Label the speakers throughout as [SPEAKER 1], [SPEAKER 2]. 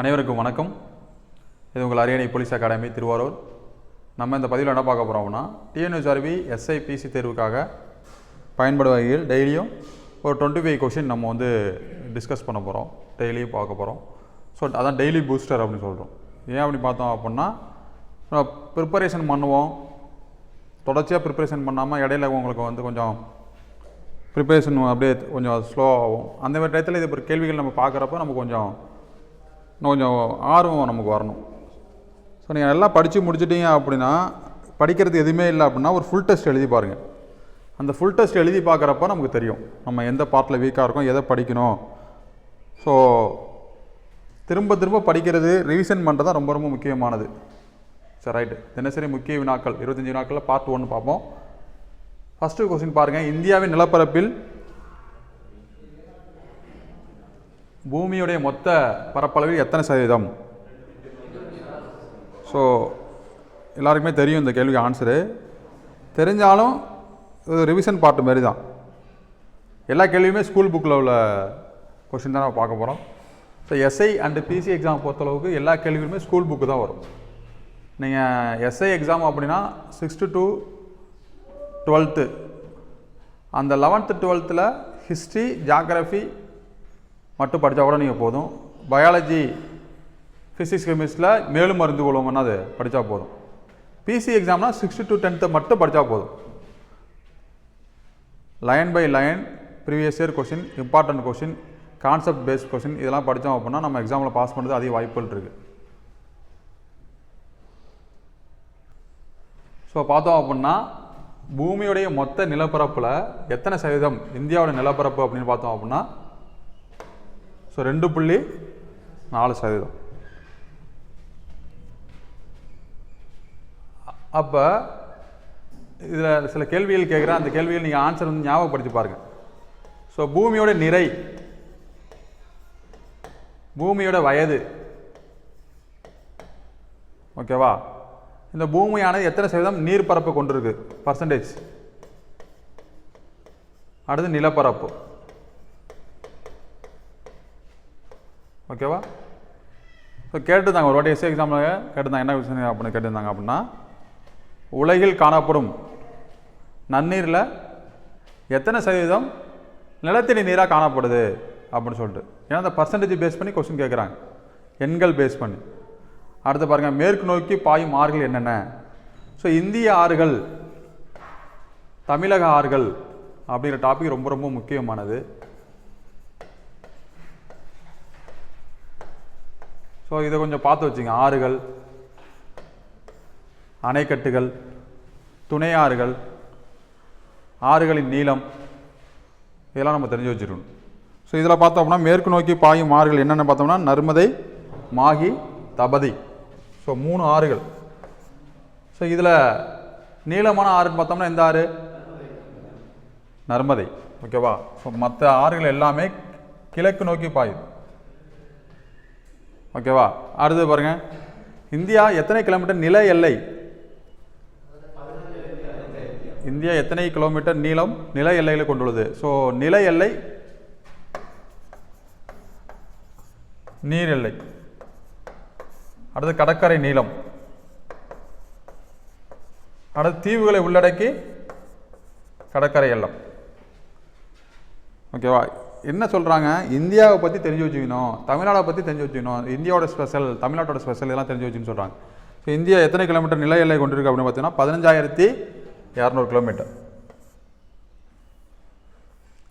[SPEAKER 1] அனைவருக்கும் வணக்கம். இது உங்கள் அரியணை போலீஸ் அகாடமி திருவாரூர். நம்ம இந்த பதிவில் என்ன பார்க்க போகிறோம்னா டிஎன்யூஆர்பி எஸ்ஐபிசி தேர்வுக்காக பயன்படும் வகையில் டெய்லியும் ஒரு டுவெண்ட்டி ஃபைவ் கொஷின் நம்ம வந்து டிஸ்கஸ் பண்ண போகிறோம் டெய்லியும் பார்க்க போகிறோம் ஸோ அதான் டெய்லி பூஸ்டர் அப்படின்னு சொல்கிறோம் ஏன் அப்படி பார்த்தோம் அப்படின்னா ப்ரிப்பரேஷன் பண்ணுவோம். தொடர்ச்சியாக ப்ரிப்பரேஷன் பண்ணாமல் இடையில உங்களுக்கு வந்து கொஞ்சம் ப்ரிப்பரேஷன் அப்படியே கொஞ்சம் ஸ்லோ ஆகும். அந்த மாதிரி டயத்தில் இது கேள்விகள் நம்ம பார்க்குறப்ப நமக்கு கொஞ்சம் இன்னும் கொஞ்சம் ஆர்வம் நமக்கு வரணும். ஸோ நீங்கள் நல்லா படித்து முடிச்சிட்டீங்க அப்படின்னா படிக்கிறது எதுவுமே இல்லை அப்படின்னா ஒரு ஃபுல் டெஸ்ட் எழுதி பாருங்கள் அந்த ஃபுல் டெஸ்ட் எழுதி பார்க்குறப்ப நமக்கு தெரியும். நம்ம எந்த பார்ட்டில் வீக்காக இருக்கோம் எதை படிக்கணும். ஸோ திரும்ப திரும்ப படிக்கிறது ரிவிஷன் பண்ணுறது தான் ரொம்ப ரொம்ப முக்கியமானது. சரி ரைட்டு தினசரி முக்கிய வினாக்கள் இருபத்தஞ்சி வினாக்களில் பார்ட் ஒன்று பார்ப்போம். ஃபஸ்ட்டு கொஸ்டின் பாருங்கள் இந்தியாவின் நிலப்பரப்பில் பூமியுடைய மொத்த பரப்பளவில் எத்தனை சதவீதம்? ஸோ எல்லாருக்குமே தெரியும் இந்த கேள்விக்கு ஆன்சரு தெரிஞ்சாலும் இது ரிவிஷன் பார்ட் மாரி தான் எல்லா கேள்வியுமே ஸ்கூல் புக்கில் உள்ள கொஷின் தான் நம்ம பார்க்க போகிறோம் so SI and PC exam பொறுத்தளவுக்கு எல்லா கேள்விகளுமே ஸ்கூல் புக்கு தான் வரும். நீங்கள் எஸ்ஐ எக்ஸாம் அப்படின்னா சிக்ஸ்த்து டு டுவெல்த்து அந்த லெவன்த்து டுவெல்த்தில் ஹிஸ்ட்ரி ஜாகிரஃபி மட்டும் படித்தா கூட நீங்கள் போதும். பயாலஜி ஃபிசிக்ஸ் கெமிஸ்ட்ரியில் மேலும் மருந்து கொள்வோம்னா அது படித்தா போதும். பிசி எக்ஸாம்னா சிக்ஸ்த்து டு டென்த்து மட்டும் படித்தா போதும். Line by line previous year question important question concept based question இதெல்லாம் படித்தோம் அப்படின்னா நம்ம எக்ஸாமில் பாஸ் பண்ணுறது அதிக வாய்ப்புகள் இருக்குது ஸோ பார்த்தோம் அப்படின்னா பூமியுடைய மொத்த நிலப்பரப்பில் எத்தனை சதவீதம் இந்தியாவோட நிலப்பரப்பு அப்படின்னு பார்த்தோம் அப்படின்னா ஸோ ரெண்டு புள்ளி நாலு சதவீதம். அப்போ இதில் சில கேள்விகள் கேட்குறேன் அந்த கேள்விகள் நீங்கள் ஆன்சர் வந்து ஞாபகப்படுத்தி பாருங்கள் ஸோ பூமியோட நிறை பூமியோட வயது ஓகேவா இந்த பூமியானது எத்தனை சதவீதம் நீர்ப்பரப்பு கொண்டிருக்கு? பர்சன்டேஜ் அடுத்து நிலப்பரப்பு. ஓகேவா? ஸோ கேட்டுருந்தாங்க ஒரு வாட்டி எஸ்ஏ எக்ஸாமில் கேட்டிருந்தாங்க என்ன விஷயம் அப்படின்னு கேட்டிருந்தாங்க அப்படின்னா உலகில் காணப்படும் நன்னீரில் எத்தனை சதவீதம் நிலத்தடி நீராக காணப்படுது? அப்படின்னு சொல்லிட்டு. ஏன்னா அந்த பர்சன்டேஜ் பேஸ் பண்ணி கொஸ்டின் கேட்குறாங்க. எண்கள் பேஸ் பண்ணி. அடுத்து பாருங்கள் மேற்கு நோக்கி பாயும் ஆறுகள் என்னென்ன? ஸோ இந்திய ஆறுகள் தமிழக ஆறுகள் அப்படிங்கிற டாபிக் ரொம்ப ரொம்ப முக்கியமானது. ஸோ இதை கொஞ்சம் பார்த்து வச்சுங்க. ஆறுகள் அணைக்கட்டுகள் துணை ஆறுகள் ஆறுகளின் நீளம் இதெல்லாம் நம்ம தெரிஞ்சு வச்சுருக்கணும். ஸோ இதில் பார்த்தோம்னா மேற்கு நோக்கி பாயும் ஆறுகள் என்னென்ன பார்த்தோம்னா நர்மதை மாகி தபதி. ஸோ மூணு ஆறுகள். ஸோ இதில் நீளமான ஆறுன்னு பார்த்தோம்னா எந்த ஆறு? நர்மதை. ஓகேவா ஸோ மற்ற ஆறுகள் எல்லாமே கிழக்கு நோக்கி பாயுது ஓகேவா? அடுத்து பாருங்க. இந்தியா எத்தனை கிலோமீட்டர் நில எல்லை? இந்தியா எத்தனை கிலோமீட்டர் நீளம் நில எல்லைகளை கொண்டுள்ளது? ஸோ நில எல்லை நீர் எல்லை. அடுத்து கடற்கரை நீளம். அடுத்து தீவுகளை உள்ளடக்கி கடற்கரை எல்லம். ஓகேவா? என்ன சொல்கிறாங்க இந்தியாவை பற்றி தெரிஞ்சு வச்சுக்கணும். தமிழ்நாடை பற்றி தெரிஞ்சு வச்சுக்கணும். இந்தியாவோட ஸ்பெஷல் தமிழ்நாட்டோட ஸ்பெஷல் இதெல்லாம் தெரிஞ்சு வச்சுன்னு சொல்கிறாங்க ஸோ இந்தியா எத்தனை கிலோமீட்டர் நில எல்லை கொண்டிருக்கு அப்படின்னு பார்த்தீங்கன்னா பதினஞ்சாயிரத்தி இரநூறு கிலோமீட்டர்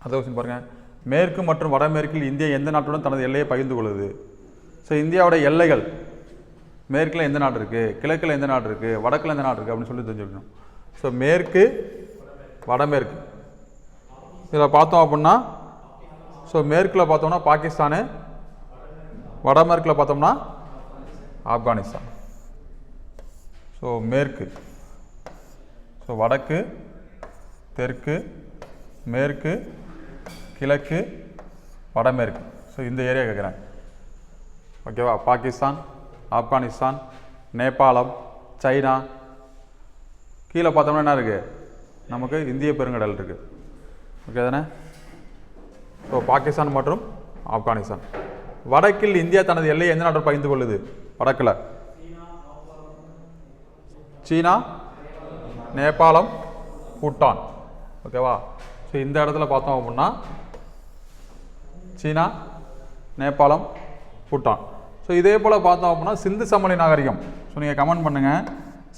[SPEAKER 1] அதை வச்சு பாருங்கள் மேற்கு மற்றும் வடமேற்கில் இந்தியா எந்த நாட்டுடன் தனது எல்லையை பகிர்ந்து கொள்ளுது? ஸோ இந்தியாவோட எல்லைகள் மேற்கில் எந்த நாடு இருக்குது கிழக்கில் எந்த நாடு இருக்குது வடக்கில் எந்த நாடு இருக்குது அப்படின்னு சொல்லி தெரிஞ்சுக்கணும். ஸோ மேற்கு வடமேற்கு. இதில் பார்த்தோம் அப்படின்னா ஸோ மேற்கில் பார்த்தோம்னா பாகிஸ்தானு வடமேற்கில் பார்த்தோம்னா ஆப்கானிஸ்தான். ஸோ மேற்கு. ஸோ வடக்கு தெற்கு மேற்கு கிழக்கு வடமேற்கு. ஸோ இந்த ஏரியா கேட்குறேன் ஓகேவா பாகிஸ்தான் ஆப்கானிஸ்தான் நேபாளம் சைனா. கீழே பார்த்தோம்னா என்ன இருக்குது நமக்கு இந்திய பெருங்கடல் இருக்குது ஓகே தானே? ஸோ பாகிஸ்தான் மற்றும் ஆப்கானிஸ்தான் வடக்கில் இந்தியா தனது எல்லையை எந்த நாட்டோடு பகிர்ந்து கொள்ளுது வடக்கில். சீனா நேபாளம் பூட்டான். ஓகேவா ஸோ இந்த இடத்துல பார்த்தோம் அப்படின்னா சீனா நேபாளம் பூட்டான். ஸோ இதே போல் பார்த்தோம் அப்படின்னா சிந்து சமவெளி நாகரிகம். ஸோ நீங்கள் கமெண்ட் பண்ணுங்கள்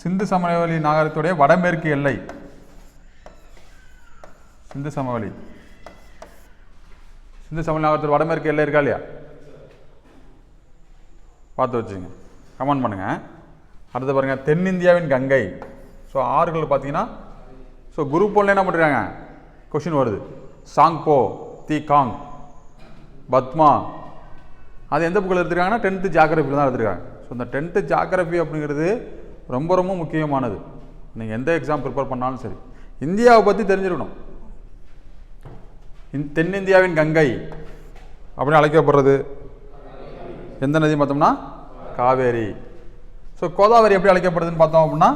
[SPEAKER 1] சிந்து சமவெளி நாகரிகத்துடைய வடமேற்கு எல்லை. சிந்து சமவெளி. சிந்து சமவெளி நாகரிகத்தோட வடமேற்கு எல்லை இருக்கா இல்லையா? பார்த்து வச்சுங்க கமெண்ட் பண்ணுங்கள் அடுத்து பாருங்கள் தென்னிந்தியாவின் கங்கை. ஸோ ஆறுகள் பார்த்தீங்கன்னா ஸோ குரூப் ஒன்ல என்ன பண்ணுறாங்க கொஷின் வருது. சாங்போ தி காங் பத்மா அது எந்த புக்கில் எடுத்துருக்காங்கன்னா? டென்த்து ஜாகிரபியில் தான் எடுத்துருக்காங்க. ஸோ இந்த டென்த்து ஜாகிரபி அப்படிங்கிறது ரொம்ப ரொம்ப முக்கியமானது. நீங்கள் எந்த எக்ஸாம் ப்ரிப்பேர் பண்ணாலும் சரி. இந்தியாவை பற்றி தெரிஞ்சிருக்கணும் தென்னிந்தியாவின் கங்கை அப்படின்னு அழைக்கப்படுறது. எந்த நதி பார்த்தோம்னா? காவேரி. ஸோ கோதாவரி எப்படி அழைக்கப்படுதுன்னு பார்த்தோம் அப்படின்னா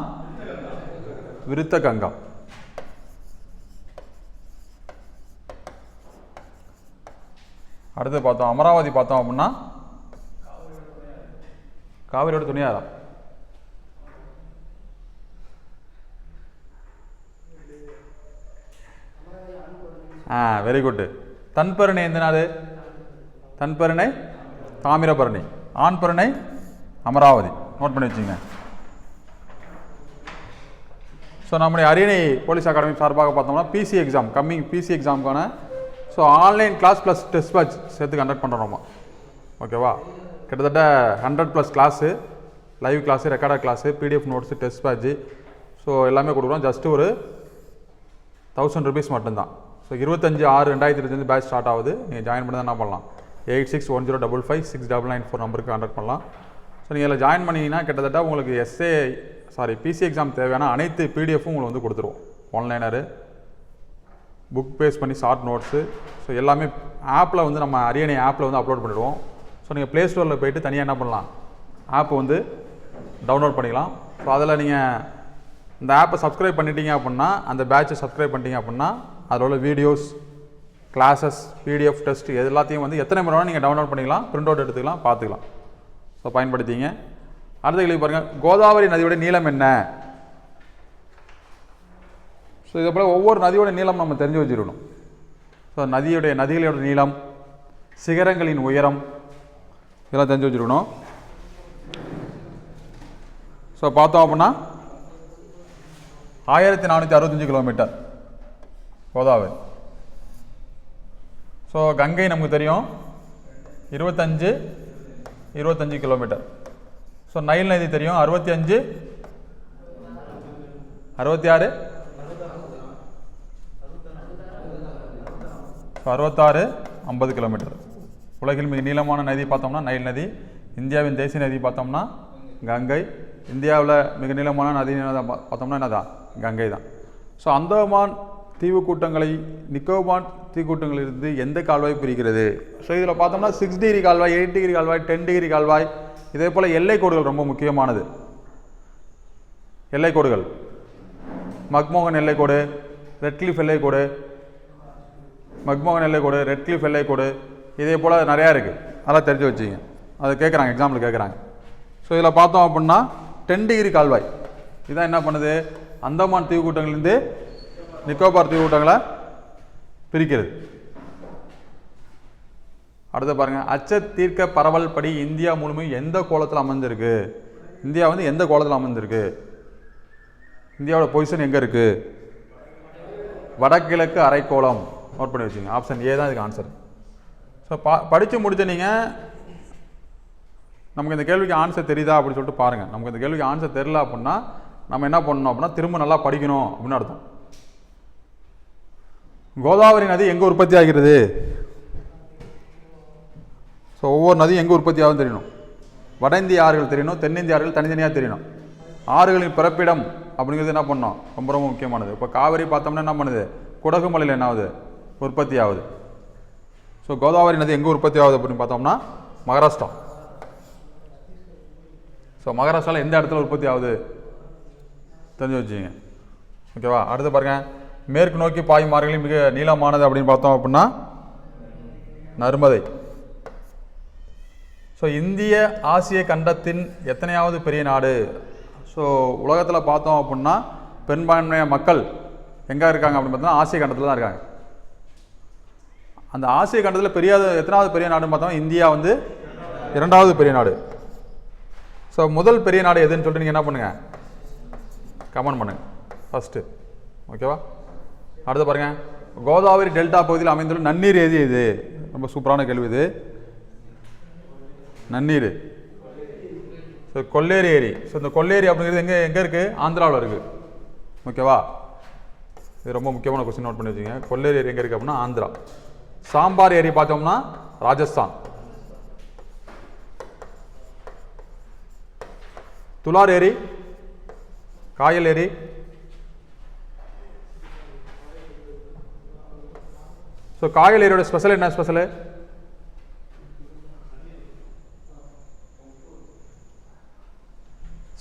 [SPEAKER 1] விருத்த கங்கம் அடுத்து பார்த்தோம் அமராவதி பார்த்தோம் அப்படின்னா காவிரியோட துணியாரம் ஆ வெரி குட் தன்பருணை எந்த நாள் தன்பெருணை தாமிரபரணி. ஆண் பருணை அமராவதி. நோட் பண்ணி வச்சுங்க. ஸோ நம்முடைய அரியணை போலீஸ் அகாடமி சார்பாக பார்த்தோம்னா PC exam coming PC எக்ஸாமுக்கான so online class plus test batch சேர்த்து கண்டக்ட் பண்ணுறோம் ஓகேவா கிட்டத்தட்ட hundred plus class live class recorded class PDF notes test batch so எல்லாமே கொடுக்குறோம். ஜஸ்ட்டு ஒரு தௌசண்ட் ருபீஸ் மட்டும்தான். ஸோ இருபத்தஞ்சு ஆறு ரெண்டாயிரத்தி இருபத்தஞ்சு பேட்ச் ஸ்டார்ட் ஆகுது. நீங்கள் ஜாயின் பண்ணி என்ன பண்ணலாம்? Eight six one zero double five six double nine four நம்பருக்கு கான்டாக்ட் பண்ணலாம். ஸோ நீங்கள் இதில் ஜாயின் பண்ணிங்கன்னா கிட்டத்தட்ட உங்களுக்கு எஸ்ஏ சாரி பிசி எக்ஸாம் தேவையான அனைத்து பிடிஎஃப்பும் உங்களுக்கு வந்து கொடுத்துருவோம் ஒன்லைனரு புக் பேஸ் பண்ணி ஷார்ட் நோட்ஸு ஸோ எல்லாமே ஆப்பில் வந்து நம்ம அரியணை ஆப்பில் வந்து அப்லோட் பண்ணிடுவோம். ஸோ நீங்கள் ப்ளே ஸ்டோரில் போயிட்டு தனியாக என்ன பண்ணலாம்? ஆப் வந்து டவுன்லோட் பண்ணிக்கலாம். ஸோ அதில் நீங்கள் இந்த ஆப்பை சப்ஸ்கிரைப் பண்ணிட்டீங்க அப்படின்னா அந்த பேட்சை சப்ஸ்கிரைப் பண்ணிட்டீங்க அப்படின்னா அதில் உள்ள வீடியோஸ் கிளாஸஸ் பிடிஎஃப் டெஸ்ட் இது எல்லாத்தையும் வந்து எத்தனை முறை நீங்கள் டவுன்லோட் பண்ணிக்கலாம் பிரிண்ட் அவுட் எடுத்துக்கலாம் பார்த்துக்கலாம். ஸோ பயன்படுத்திங்க. அடுத்த கேள்வி பாருங்கள் கோதாவரி நதியோட நீளம் என்ன? ஸோ இதை போல் ஒவ்வொரு நதியோட நீளம் நம்ம தெரிஞ்சு வச்சிருக்கணும். ஸோ நதியுடைய நதிகளோட நீளம் சிகரங்களின் உயரம் இதெல்லாம் தெரிஞ்சு வச்சிருக்கணும். ஸோ பார்த்தோம் அப்படின்னா ஆயிரத்தி நானூற்றி அறுபத்தஞ்சு கிலோமீட்டர் கோதாவரி. ஸோ கங்கை நமக்கு தெரியும். இருபத்தஞ்சு இருபத்தஞ்சு கிலோமீட்டர். ஸோ நைல் நதி தெரியும். அறுபத்தி அஞ்சு அறுபத்தி ஆறு அறுபத்தாறு ஐம்பது கிலோமீட்டர். உலகில் மிக நீளமான நதி பார்த்தோம்னா நைல் நதி. இந்தியாவின் தேசிய நதி பார்த்தோம்னா கங்கை. இந்தியாவில் மிக நீளமான நதி பார்த்தோம்னா என்னதான்? கங்கை தான். ஸோ அந்தமான் தீவு கூட்டங்களை நிக்கோபான் தீக்கூட்டங்களிலிருந்து எந்த கால்வாய் பிரிக்கிறது? ஸோ இதில் பார்த்தோம்னா சிக்ஸ் டிகிரி கால்வாய் எயிட் டிகிரி கால்வாய் டென் டிகிரி கால்வாய் இதே போல் எல்லை கோடுகள் ரொம்ப முக்கியமானது. எல்லை கோடுகள். மக்மோகன் எல்லைக்கோடு ரெட்கிளிஃப் எல்லைக்கோடு மக்மோகன் எல்லைக்கோடு ரெட்கிளிஃப் எல்லைக்கோடு இதே போல் நிறையா இருக்குது அதெல்லாம் தெரிஞ்சு வச்சுங்க அதை கேட்குறாங்க எக்ஸாம்பிள் கேட்குறாங்க ஸோ இதில் பார்த்தோம் அப்படின்னா டென் டிகிரி கால்வாய். இதான் என்ன பண்ணுது? அந்தமான் தீவுக்கூட்டங்கள்லேருந்து நிக்கோபார் தீவுட்டங்களை பிரிக்கிறது. அடுத்து பாருங்கள் அச்ச தீர்க்க பரவல் படி இந்தியா முழுமையும் எந்த கோலத்தில் அமைஞ்சிருக்கு? இந்தியா வந்து எந்த கோலத்தில் அமைஞ்சிருக்கு? இந்தியாவோட பொசிஷன் எங்கே இருக்குது வடகிழக்கு அரைக்கோளம். நோட் பண்ணி வச்சுங்க. ஆப்ஷன் ஏ தான் இதுக்கு ஆன்சர் ஸோ பா படித்து முடிச்ச நீங்கள் நமக்கு இந்த கேள்விக்கு ஆன்சர் தெரியுதா அப்படின்னு சொல்லிட்டு பாருங்கள் நமக்கு இந்த கேள்விக்கு ஆன்சர் தெரில அப்படின்னா நம்ம என்ன பண்ணணும் அப்படின்னா திரும்ப நல்லா படிக்கணும் அப்படின்னு அர்த்தம். கோதாவரி நதி எங்கே உற்பத்தி ஆகிறது? ஸோ ஒவ்வொரு நதியும் எங்கே உற்பத்தி ஆகும் தெரியணும். வட இந்திய ஆறுகள் தெரியணும் தென்னிந்திய ஆறுகள் தனித்தனியாக தெரியணும். ஆறுகளின் பிறப்பிடம் அப்படிங்கிறது என்ன பண்ணோம்? ரொம்ப ரொம்ப முக்கியமானது. இப்போ காவிரி பார்த்தோம்னா என்ன பண்ணுது? குடகு மலையில் என்ன ஆகுது? உற்பத்தி ஆகுது. ஸோ கோதாவரி நதி எங்கே உற்பத்தி ஆகுது அப்படின்னு பார்த்தோம்னா மகாராஷ்டிரா. ஸோ மகாராஷ்டிராவில் எந்த இடத்துல உற்பத்தி ஆகுது? தெரிஞ்சு வச்சுங்க ஓகேவா அடுத்து பாருங்கள் மேற்கு நோக்கி பாயும் ஆறுகளில் மிக நீளமானது அப்படின்னு பார்த்தோம் அப்படின்னா நர்மதை. ஸோ இந்திய ஆசிய கண்டத்தின் எத்தனையாவது பெரிய நாடு? ஸோ உலகத்தில் பார்த்தோம் அப்படின்னா பெரும்பான்மையான மக்கள் எங்கே இருக்காங்க அப்படின்னு பார்த்தோம்னா ஆசிய கண்டத்தில் தான் இருக்காங்க. அந்த ஆசிய கண்டத்தில் பெரிய எத்தனாவது பெரிய நாடுன்னு பார்த்தோம்னா இந்தியா வந்து இரண்டாவது பெரிய நாடு. ஸோ முதல் பெரிய நாடு எதுன்னு சொல்லிட்டு நீங்கள் என்ன பண்ணுங்கள் கமெண்ட் பண்ணுங்கள் ஃபஸ்ட்டு ஓகேவா அடுத்து பாருங்கள் கோதாவரி டெல்டா பகுதியில் அமைந்துள்ள நன்னீர் ஏதி இது. ரொம்ப சூப்பரான கேள்வி இது. நன்னீர். ஸோ கொல்லேரி ஏரி. ஸோ இந்த கொல்லேரி அப்படிங்கிறது எங்கே எங்கே இருக்குது ஆந்திராவில் இருக்குது ஓகேவா இது ரொம்ப முக்கியமான கொஸ்டின் நோட் பண்ணி வச்சுங்க கொல்லேரி ஏரி எங்கே இருக்குது அப்படின்னா ஆந்திரா. சாம்பார் ஏரி பார்த்தோம்னா ராஜஸ்தான். துலார் ஏரி காயல் ஏரி ஸோ காய்கறியோட ஸ்பெஷல் என்ன ஸ்பெஷலு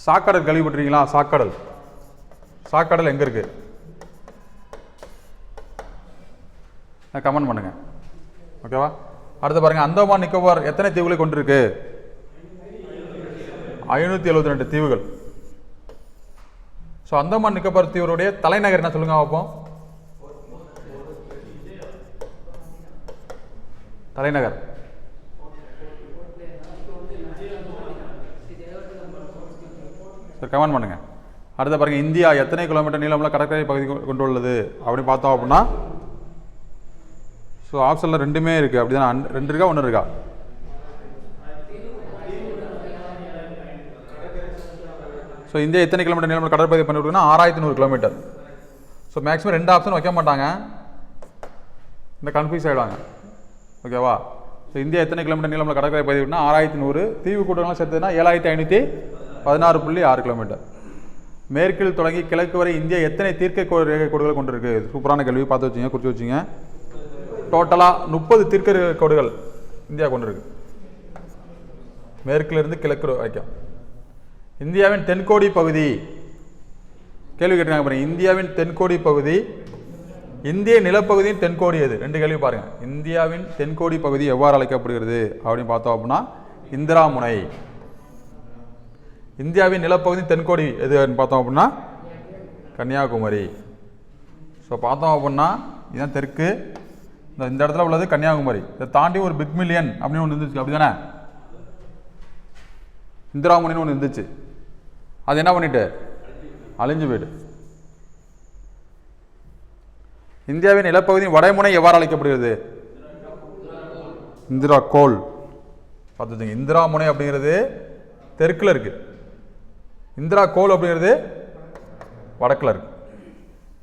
[SPEAKER 1] சாக்கடல் கேள்விப்பட்டிருக்கீங்களா? சாக்கடல். சாக்கடல் எங்கே இருக்கு? கமெண்ட் பண்ணுங்கள் ஓகேவா அடுத்து பாருங்கள் அந்தமான் நிக்கோபார் எத்தனை தீவுகளை கொண்டிருக்கு? ஐநூற்றி எழுபத்தி ரெண்டு தீவுகள். ஸோ அந்தமான் நிக்கோபார் தீவுடைய தலைநகர் என்ன சொல்லுங்க பார்ப்போம். தலைநகர். சார் கமெண்ட் பண்ணுங்கள் அடுத்த பாருங்கள் இந்தியா எத்தனை கிலோமீட்டர் நீளமுள்ள கடற்கரை பகுதி கொண்டுள்ளது? அப்படின்னு பார்த்தோம் அப்படின்னா ஸோ ஆப்ஷனில் ரெண்டுமே இருக்குது அப்படி தான் ரெண்டு இருக்கா ஒன்று இருக்கா? ஸோ இந்தியா எத்தனை கிலோமீட்டர் நீளம் கடற்பகுதி பண்ணிவிட்டுனா ஆறாயிரத்தி நூறு கிலோமீட்டர் ஸோ மேக்ஸிமம் ரெண்டு ஆப்ஷன் வைக்க மாட்டாங்க. இந்த கன்ஃபியூஸ் ஆகிடுவாங்க ஓகேவா? ஸோ இந்தியா எத்தனை கிலோமீட்டர் நீளமுள்ள கடற்கரை பகுதி விட்டுனா ஆறாயிரத்தி நூறு தீவு கூட்டங்கள்லாம் சேர்த்துனா ஏழாயிரத்தி ஐநூற்றி பதினாறு புள்ளி ஆறு கிலோமீட்டர் மேற்கில் தொடங்கி கிழக்கு வரை இந்தியா எத்தனை தீர்க்க கோ- ரேகை கோடுகள் கொண்டிருக்கு? சூப்பரான கேள்வி பார்த்து வச்சுங்க குறித்து வச்சுங்க. டோட்டலாக முப்பது தீர்க்க ரேகை கோடுகள் இந்தியா கொண்டிருக்கு. மேற்கிலிருந்து கிழக்கு வரைக்கும் இந்தியாவின் தென்கோடி பகுதி. கேள்வி கேட்டிருக்காங்க பாருங்க. இந்தியாவின் தென்கோடி பகுதி இந்திய நிலப்பகுதியின் தென்கோடி எது? ரெண்டு கேள்வி பாருங்க. இந்தியாவின் தென்கோடி பகுதி எவ்வாறு அழைக்கப்படுகிறது? அப்படின்னு பார்த்தோம் அப்படின்னா இந்திரா முனை இந்தியாவின் நிலப்பகுதியின் தென்கோடி எதுன்னு பார்த்தோம் அப்படின்னா கன்னியாகுமரி. ஸோ பார்த்தோம் அப்படின்னா இதுதான் தெற்கு. இந்த இந்த இடத்துல உள்ளது கன்னியாகுமரி. இதை தாண்டி ஒரு பிக் மில்லியன் அப்படின்னு ஒன்று இருந்துச்சு. அப்படி தானே இந்திராமுனின்னு ஒன்று இருந்துச்சு. அது என்ன பண்ணிட்டு? அழிஞ்சு போயிட்டு. இந்தியாவின் நிலப்பகுதியின் வடமுனை எவ்வாறு அழைக்கப்படுகிறது? இந்திரா கோல் பார்த்துங்க இந்திரா முனை அப்படிங்கிறது தெற்கில் இருக்கு. இந்திரா கோல் அப்படிங்கிறது வடக்கில் இருக்கு.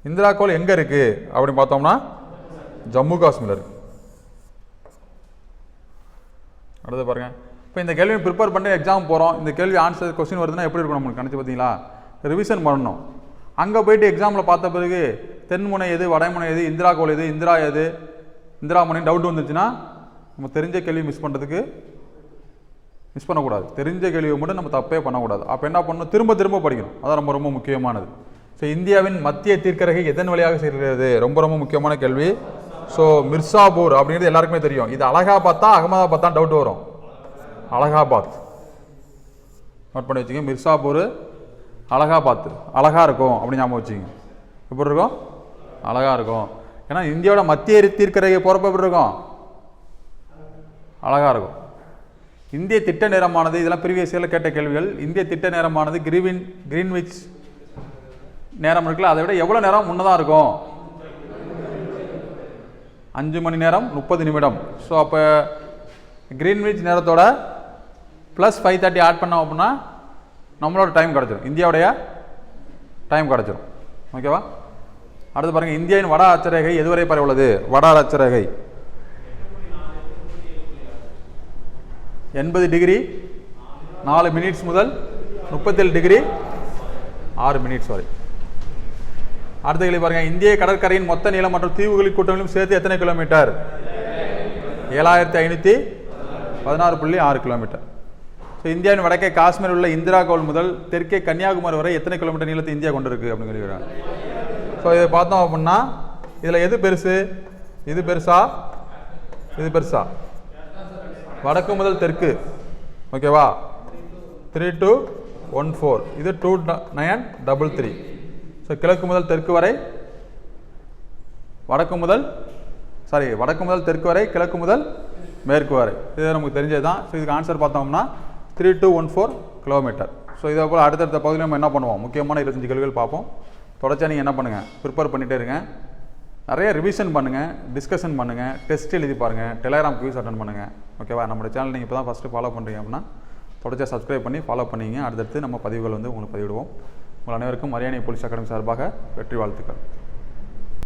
[SPEAKER 1] இந்திரா கோல் எங்க இருக்கு? அப்படின்னு பார்த்தோம்னா ஜம்மு காஷ்மீர் இருக்கு. அடுத்து பாருங்க. இப்போ இந்த கேள்வி ப்ரிப்பேர் பண்ணி எக்ஸாம் போகிறோம் இந்த கேள்வி ஆன்சர் கொஸ்டின் வருதுன்னா எப்படி இருக்கும் நம்மளுக்கு? நினச்சி பார்த்தீங்களா? ரிவிஷன் பண்ணணும். அங்கே போயிட்டு எக்ஸாமில் பார்த்த பிறகு தென்முனை எது வடமுனை எது இந்திரா கோல் எது இந்திரா எது இந்திரா முனை டவுட் வந்துச்சுன்னா நம்ம தெரிஞ்ச கேள்வி மிஸ் பண்ணுறதுக்கு மிஸ் பண்ணக்கூடாது. தெரிஞ்ச கேள்வியை மட்டும் நம்ம தப்பே பண்ணக்கூடாது. அப்போ என்ன பண்ணணும்? திரும்ப திரும்ப படிக்கணும். அதான் ரொம்ப ரொம்ப முக்கியமானது. ஸோ இந்தியாவின் மத்திய தீர்க்கரகை எதன் வழியாக செல்கிறது? ரொம்ப ரொம்ப முக்கியமான கேள்வி. ஸோ மிர்சாபூர் அப்படிங்கிறது எல்லாருக்குமே தெரியும். இது அலகாபாத் தான் அகமதாபாத் தான் டவுட் வரும். அலகாபாத். நோட் பண்ணி வச்சுங்க மிர்சாபூர் அலகாபாத். அழகா இருக்கும் அப்படின்னு ஞாபகம் வச்சுங்க எப்படி இருக்கும்? அழகாக இருக்கும். ஏன்னா இந்தியாவோட மத்திய தீர்க்கரகை போகிறப்ப எப்படி இருக்கும்? இருக்கும். இந்திய திட்ட நேரமானது இதெல்லாம் ப்ரீவியஸ் இயரில் கேட்ட கேள்விகள். இந்திய திட்ட நேரமானது கிரீவின் கிரீன்விச் நேரம் இருக்குல்ல அதை விட எவ்வளோ நேரம்? முன்னதாக இருக்கும். அஞ்சு மணி நேரம் முப்பது நிமிடம். ஸோ அப்போ கிரீன்விச் நேரத்தோட ப்ளஸ் ஃபைவ் தேர்ட்டி ஆட் பண்ணோம் அப்படின்னா நம்மளோட டைம் கிடச்சிரும். இந்தியாவுடைய டைம் கிடச்சிரும். ஓகேவா அடுத்து பாருங்கள் இந்தியாவின் வட அச்சரேகை எதுவரை பரவுள்ளது வட அச்சரேகை எண்பது டிகிரி நாலு மினிட்ஸ் முதல் முப்பத்தேழு டிகிரி ஆறு மினிட்ஸ் வரை. அடுத்த கேள்வி பாருங்க இந்திய கடற்கரையின் மொத்த நீளம் மற்றும் தீவுகளின் கூட்டங்களும் சேர்த்து எத்தனை கிலோமீட்டர்? ஏழாயிரத்தி ஐநூற்றி பதினாறு புள்ளி ஆறு கிலோமீட்டர். ஸோ இந்தியாவின் வடக்கே காஷ்மீர் உள்ள இந்திரா கோல் முதல் தெற்கே கன்னியாகுமரி வரை எத்தனை கிலோமீட்டர் நீளத்தை இந்தியா கொண்டிருக்கு அப்படின்னு சொல்லி ஸோ இதை பார்த்தோம் அப்படின்னா இதில் எது பெருசு? இது பெருசா? இது பெருசா? வடக்கு முதல் தெற்கு. ஓகேவா த்ரீ டூ ஒன் ஃபோர் இது two nine double three so கிழக்கு முதல் தெற்கு வரை வடக்கு முதல் சாரி வடக்கு முதல் தெற்கு வரை கிழக்கு முதல் மேற்கு வரை. இது நமக்கு தெரிஞ்சது தான் ஸோ இதுக்கு ஆன்சர் பார்த்தோம்னா three two one four kilometre so இதே போல் அடுத்தடுத்த பகுதியில் நம்ம என்ன பண்ணுவோம்? முக்கியமான இருபத்தஞ்சு கேள்விகள் பார்ப்போம். தொடர்ச்சியாக நீங்கள் என்ன பண்ணுங்கள் ப்ரிப்பேர் பண்ணிகிட்டே இருங்க. நிறைய ரிவிஷன் பண்ணுங்கள் டிஸ்கஷன் பண்ணுங்கள் டெஸ்ட் எழுதி பாருங்கள் டெலகிராம் க்யூஸ் அட்டன் பண்ணுங்கள் ஓகேவா நம்மளோட சேனல் நீங்கள் இப்போ தான் ஃபஸ்ட்டு ஃபாலோ பண்ணுறீங்க அப்படின்னா தொடர்ச்சியாக சப்ஸ்கிரைப் பண்ணி ஃபாலோ பண்ணிங்க. அடுத்தடுத்து நம்ம பதிவுகள் வந்து உங்களுக்கு பதிவிடுவோம். உங்கள் அனைவருக்கும் மரியாதை போலீஸ் அகாடமி சார்பாக வெற்றி வாழ்த்துக்கள்.